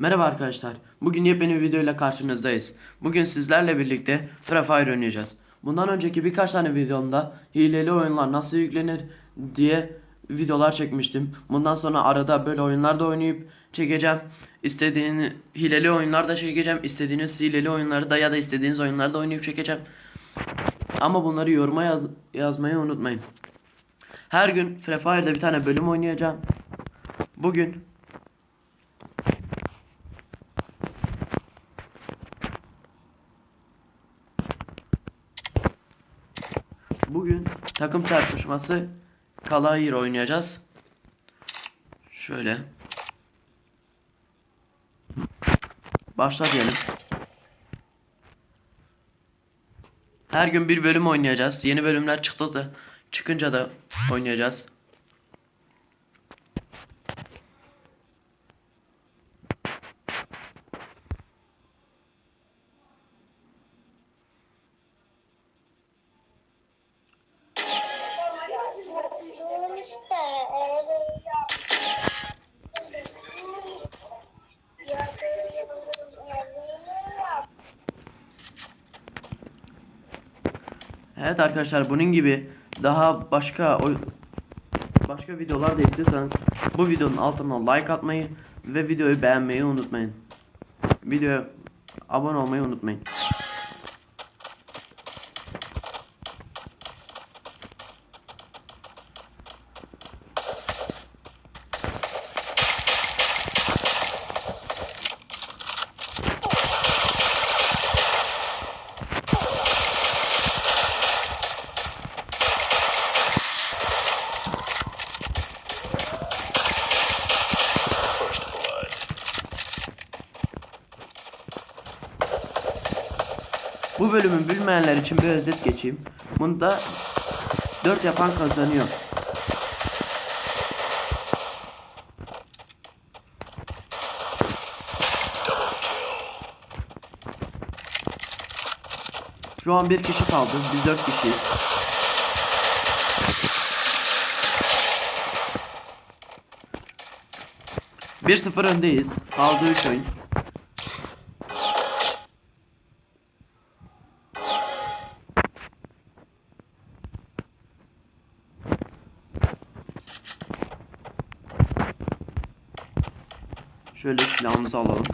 Merhaba arkadaşlar. Bugün yepyeni bir videoyla karşınızdayız. Bugün sizlerle birlikte Free Fire oynayacağız. Bundan önceki birkaç tane videomda hileli oyunlar nasıl yüklenir diye videolar çekmiştim. Bundan sonra arada böyle oyunlar da oynayıp çekeceğim. İstediğini hileli oyunlar da çekeceğim. İstediğiniz hileli oyunları da ya da istediğiniz oyunları da oynayıp çekeceğim. Ama bunları yoruma yaz yazmayı unutmayın. Her gün Free Fire'da bir tane bölüm oynayacağım. Bugün Bugün takım çarpışması Kalahir oynayacağız. Şöyle. Başla diyelim. Her gün bir bölüm oynayacağız. Yeni bölümler çıktı da çıkınca da oynayacağız. Evet arkadaşlar bunun gibi daha başka başka videolar da istiyorsanız bu videonun altına like atmayı ve videoyu beğenmeyi unutmayın. Videoya abone olmayı unutmayın. Bu bölümü bilmeyenler için bir özet geçeyim. Bunda 4 yapan kazanıyor. Şu an bir kişi kaldı. Biz 4 kişiyiz. Bir sıfır öndeyiz. Kaldı 3 oyun. Şöyle silahımızı alalım.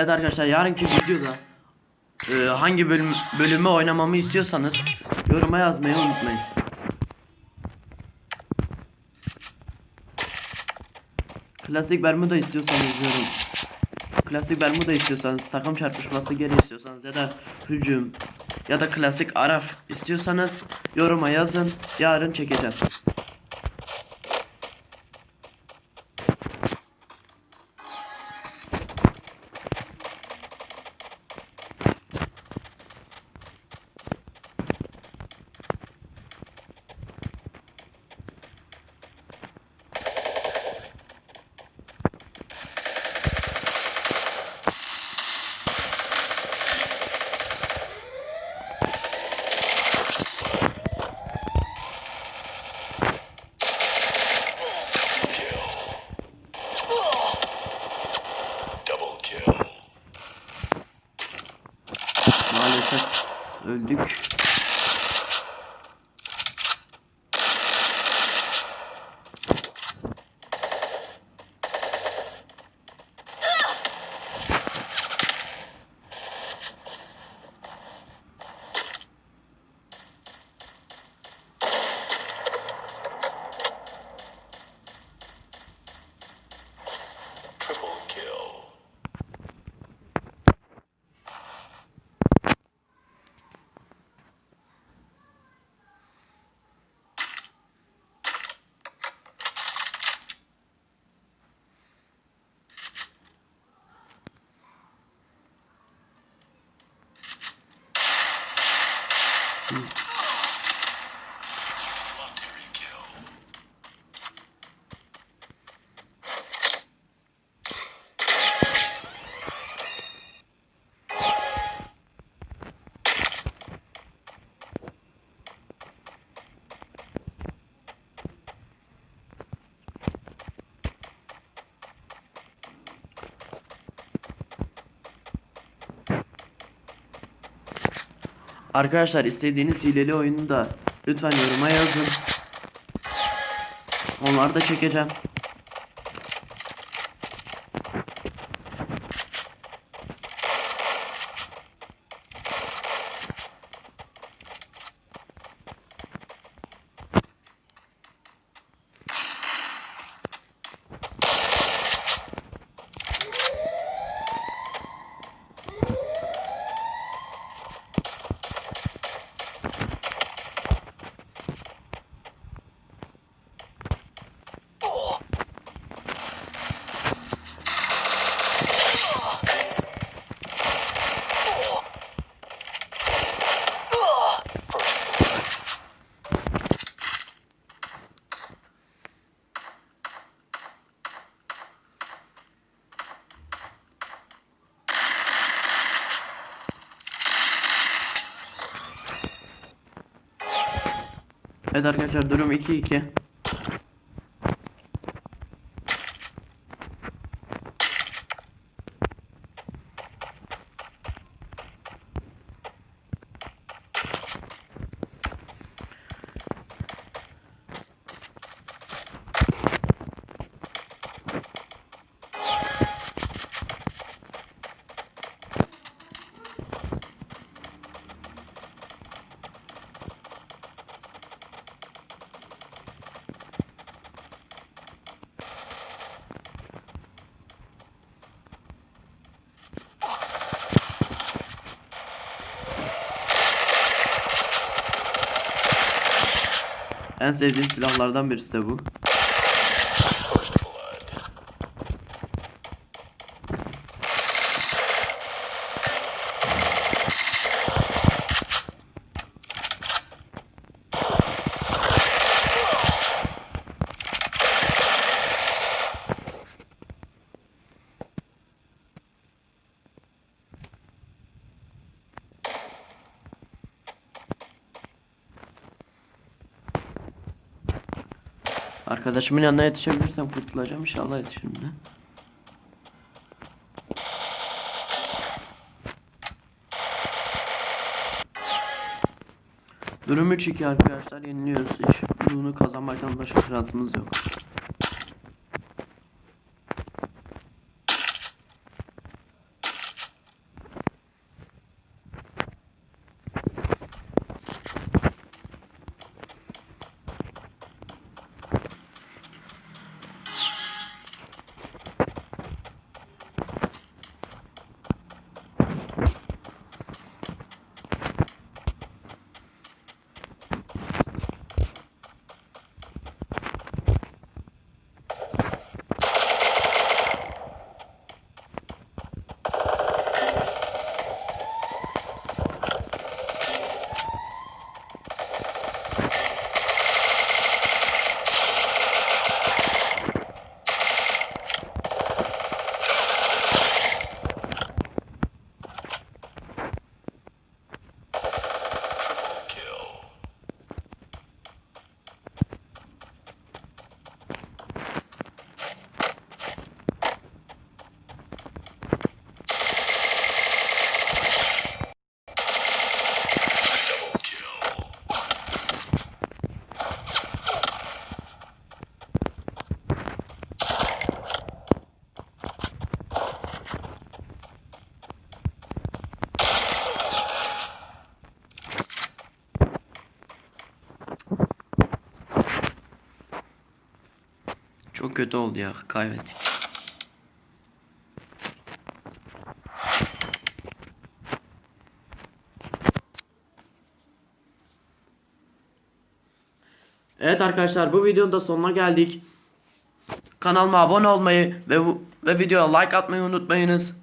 Evet arkadaşlar yarınki videoda e, hangi bölüm bölümü oynamamı istiyorsanız yoruma yazmayı unutmayın. Klasik Bermuda istiyorsanız yorum. Klasik Bermuda istiyorsanız, takım çarpışması geri istiyorsanız ya da hücum ya da klasik Araf istiyorsanız yoruma yazın. Yarın çekeceğim. Öldük. Mm. Arkadaşlar istediğiniz hileli oyunu da lütfen yoruma yazın. Onları da çekeceğim. Evet arkadaşlar durum 2-2. En sevdiğim silahlardan birisi de bu. Arkadaşımın yanına yetişebilirsem kurtulacağım inşallah yetişirim de. Durum 3-2 arkadaşlar yeniliyoruz. Hiç bunu kazanmaktan başka şansımız yok. Kötü oldu ya kaybettik. Evet arkadaşlar bu videonun da sonuna geldik. Kanalıma abone olmayı ve, ve videoya like atmayı unutmayınız.